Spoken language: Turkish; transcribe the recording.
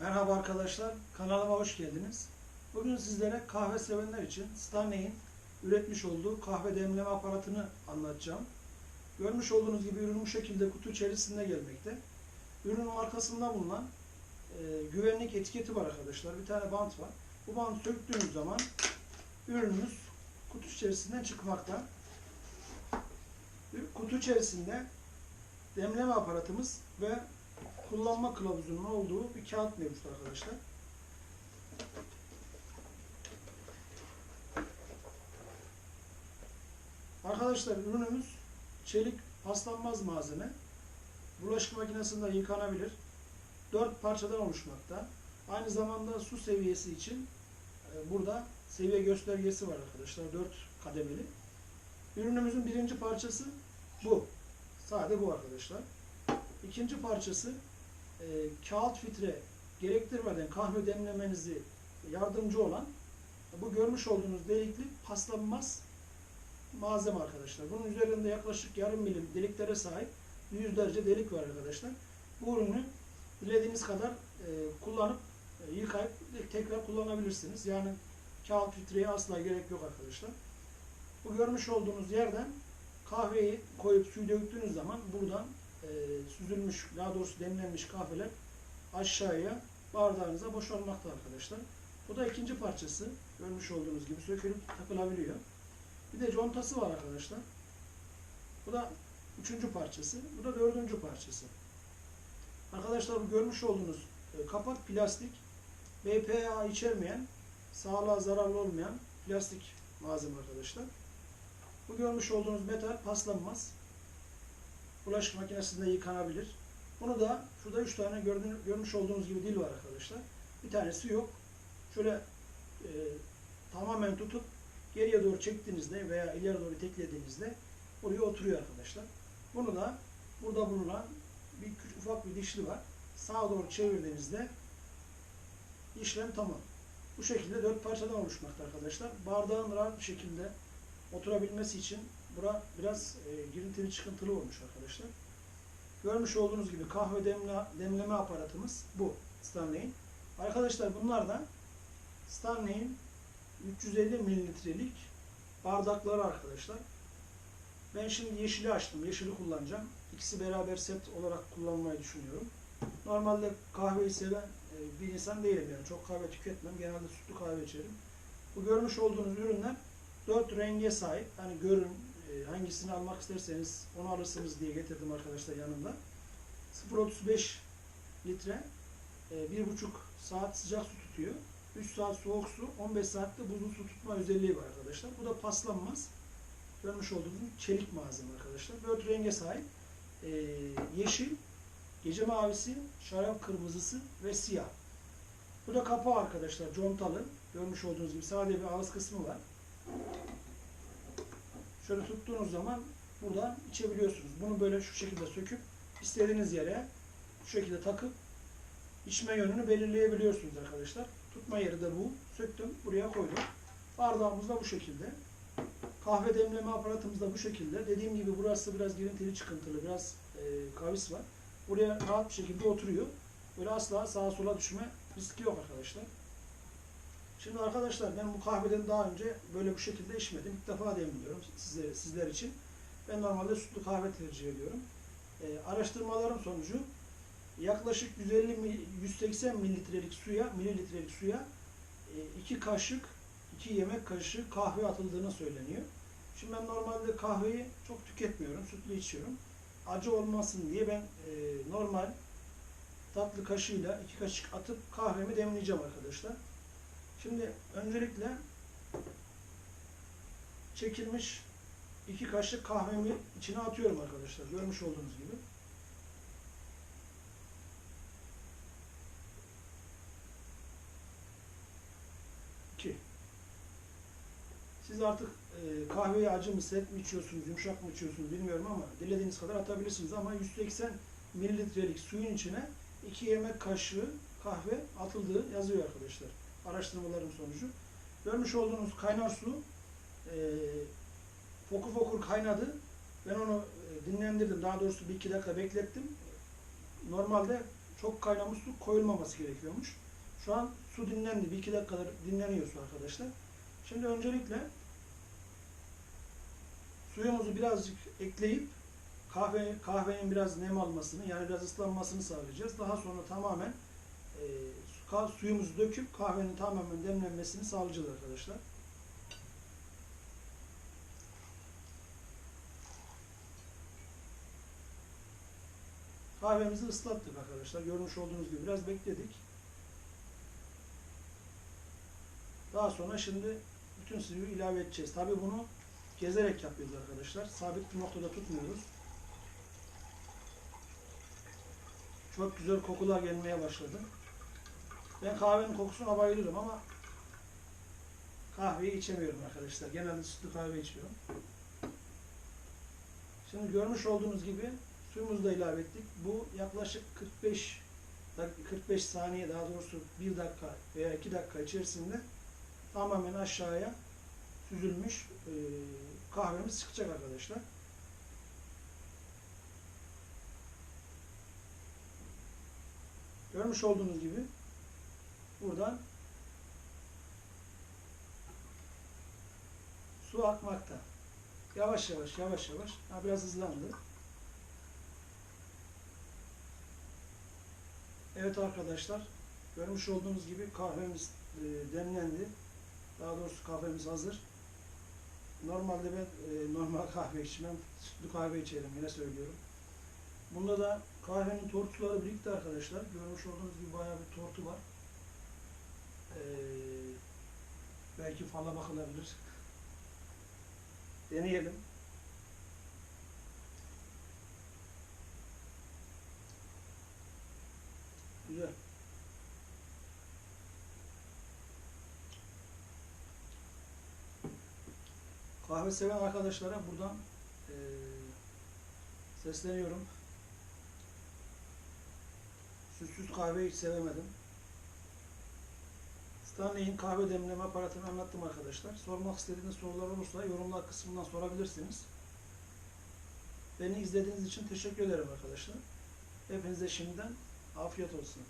Merhaba arkadaşlar, kanalıma hoş geldiniz. Bugün sizlere kahve sevenler için Stanley'in üretmiş olduğu kahve demleme aparatını anlatacağım. Görmüş olduğunuz gibi ürün bu şekilde kutu içerisinde gelmekte. Ürünün arkasında bulunan e, güvenlik etiketi var arkadaşlar. Bir tane bant var. Bu bantı söktüğünüz zaman ürünümüz kutu içerisinden çıkmakta. Kutu içerisinde demleme aparatımız ve kullanma kılavuzunun olduğu bir kağıt mevcut arkadaşlar. Arkadaşlar ürünümüz çelik paslanmaz malzeme. Bulaşık makinesinde yıkanabilir. Dört parçadan oluşmakta. Aynı zamanda su seviyesi için e, burada seviye göstergesi var arkadaşlar. Dört kademeli. Ürünümüzün birinci parçası bu. Sade bu arkadaşlar. İkinci parçası e, kağıt filtre gerektirmeden kahve demlemenizi yardımcı olan bu görmüş olduğunuz delikli paslanmaz malzeme arkadaşlar. Bunun üzerinde yaklaşık yarım milim deliklere sahip yüzlerce delik var arkadaşlar. Bu ürünü dilediğiniz kadar e, kullanıp e, yıkayıp tekrar kullanabilirsiniz. Yani kağıt filtreye asla gerek yok arkadaşlar. Bu görmüş olduğunuz yerden kahveyi koyup suyu döktüğünüz zaman buradan e, süzülmüş, daha doğrusu demlenmiş kahveler aşağıya bardağınıza boşalmakta arkadaşlar. Bu da ikinci parçası. Görmüş olduğunuz gibi sökülüp takılabiliyor. Bir de contası var arkadaşlar. Bu da üçüncü parçası. Bu da dördüncü parçası. Arkadaşlar bu görmüş olduğunuz e, kapak plastik. BPA içermeyen, sağlığa zararlı olmayan plastik malzeme arkadaşlar. Bu görmüş olduğunuz metal paslanmaz. Bulaşık makinesinde yıkanabilir. Bunu da şurada üç tane gördüğünüz, görmüş olduğunuz gibi dil var arkadaşlar. Bir tanesi yok. Şöyle e, tamamen tutup geriye doğru çektiğinizde veya ileri doğru teklediğinizde buraya oturuyor arkadaşlar. Bunu da burada bulunan bir küçük ufak bir dişli var. Sağa doğru çevirdiğinizde işlem tamam. Bu şekilde dört parçadan oluşmakta arkadaşlar. Bardağın rahat bir şekilde oturabilmesi için bura biraz e, girintili çıkıntılı olmuş arkadaşlar. Görmüş olduğunuz gibi kahve demle, demleme aparatımız bu Stanley'in. Arkadaşlar bunlar da Stanley'in 350 mililitrelik bardakları arkadaşlar. Ben şimdi yeşili açtım. Yeşili kullanacağım. İkisi beraber set olarak kullanmayı düşünüyorum. Normalde kahveyi seven e, bir insan değilim yani. Çok kahve tüketmem. Genelde sütlü kahve içerim. Bu görmüş olduğunuz ürünler dört renge sahip. Hani görün e, hangisini almak isterseniz onu alırsınız diye getirdim arkadaşlar yanımda. 0.35 litre e, bir buçuk saat sıcak su tutuyor. 3 saat soğuk su, 15 saatte buzlu su tutma özelliği var arkadaşlar. Bu da paslanmaz. Görmüş olduğunuz çelik malzeme arkadaşlar. Dört renge sahip. E, yeşil, gece mavisi, şarap kırmızısı ve siyah. Bu da kapağı arkadaşlar, contalı. Görmüş olduğunuz gibi sade bir ağız kısmı var. Şöyle tuttuğunuz zaman buradan içebiliyorsunuz. Bunu böyle şu şekilde söküp istediğiniz yere şu şekilde takıp içme yönünü belirleyebiliyorsunuz arkadaşlar. Tutma yeri de bu. Söktüm, buraya koydum. Bardağımız da bu şekilde. Kahve demleme aparatımız da bu şekilde. Dediğim gibi burası biraz girintili çıkıntılı, biraz e, kavis var. Buraya rahat bir şekilde oturuyor. Böyle asla sağa sola düşme riski yok arkadaşlar. Şimdi arkadaşlar ben bu kahveden daha önce böyle bu şekilde içmedim. İlk defa demliyorum size, sizler için. Ben normalde sütlü kahve tercih ediyorum. E, araştırmalarım sonucu yaklaşık 150 mil- 180 mililitrelik suya, mililitrelik suya 2 kaşık, 2 yemek kaşığı kahve atıldığını söyleniyor. Şimdi ben normalde kahveyi çok tüketmiyorum, sütlü içiyorum. Acı olmasın diye ben e, normal tatlı kaşığıyla 2 kaşık atıp kahvemi demleyeceğim arkadaşlar. Şimdi öncelikle çekilmiş 2 kaşık kahvemi içine atıyorum arkadaşlar. Görmüş olduğunuz gibi. İki. Siz artık e, kahveyi acı mı, sert mi içiyorsunuz, yumuşak mı içiyorsunuz bilmiyorum ama dilediğiniz kadar atabilirsiniz ama 180 mililitrelik suyun içine 2 yemek kaşığı kahve atıldığı yazıyor arkadaşlar. Araştırmalarım sonucu. Görmüş olduğunuz kaynar su e, fokur fokur kaynadı. Ben onu e, dinlendirdim. Daha doğrusu bir iki dakika beklettim. Normalde çok kaynamış su koyulmaması gerekiyormuş. Şu an su dinlendi. Bir iki dakikadır dinleniyor su arkadaşlar. Şimdi öncelikle suyumuzu birazcık ekleyip kahve kahvenin biraz nem almasını yani biraz ıslanmasını sağlayacağız. Daha sonra tamamen e, suyumuzu döküp kahvenin tamamen demlenmesini sağlayacağız arkadaşlar. Kahvemizi ıslattık arkadaşlar. Görmüş olduğunuz gibi biraz bekledik. Daha sonra şimdi bütün suyu ilave edeceğiz. Tabi bunu gezerek yapıyoruz arkadaşlar. Sabit bir noktada tutmuyoruz. Çok güzel kokular gelmeye başladı. Ben kahvenin kokusuna bayılıyorum ama kahveyi içemiyorum arkadaşlar. Genelde sütlü kahve içiyorum. Şimdi görmüş olduğunuz gibi suyumuzu da ilave ettik. Bu yaklaşık 45 dak- 45 saniye daha doğrusu 1 dakika veya 2 dakika içerisinde tamamen aşağıya süzülmüş e, kahvemiz çıkacak arkadaşlar. Görmüş olduğunuz gibi buradan su akmakta. Yavaş yavaş yavaş yavaş. Ha, biraz hızlandı. Evet arkadaşlar, görmüş olduğunuz gibi kahvemiz e, demlendi. Daha doğrusu kahvemiz hazır. Normalde ben e, normal kahve içmem, sütlü kahve içerim yine söylüyorum. Bunda da kahvenin tortuları birlikte arkadaşlar. Görmüş olduğunuz gibi bayağı bir tortu var. Ee, belki fala bakılabilir. Deneyelim. Güzel. Kahve seven arkadaşlara buradan eee, sesleniyorum. Sütsüz kahve hiç sevemedim. Stanley'in kahve demleme aparatını anlattım arkadaşlar. Sormak istediğiniz sorular olursa yorumlar kısmından sorabilirsiniz. Beni izlediğiniz için teşekkür ederim arkadaşlar. Hepinize şimdiden afiyet olsun.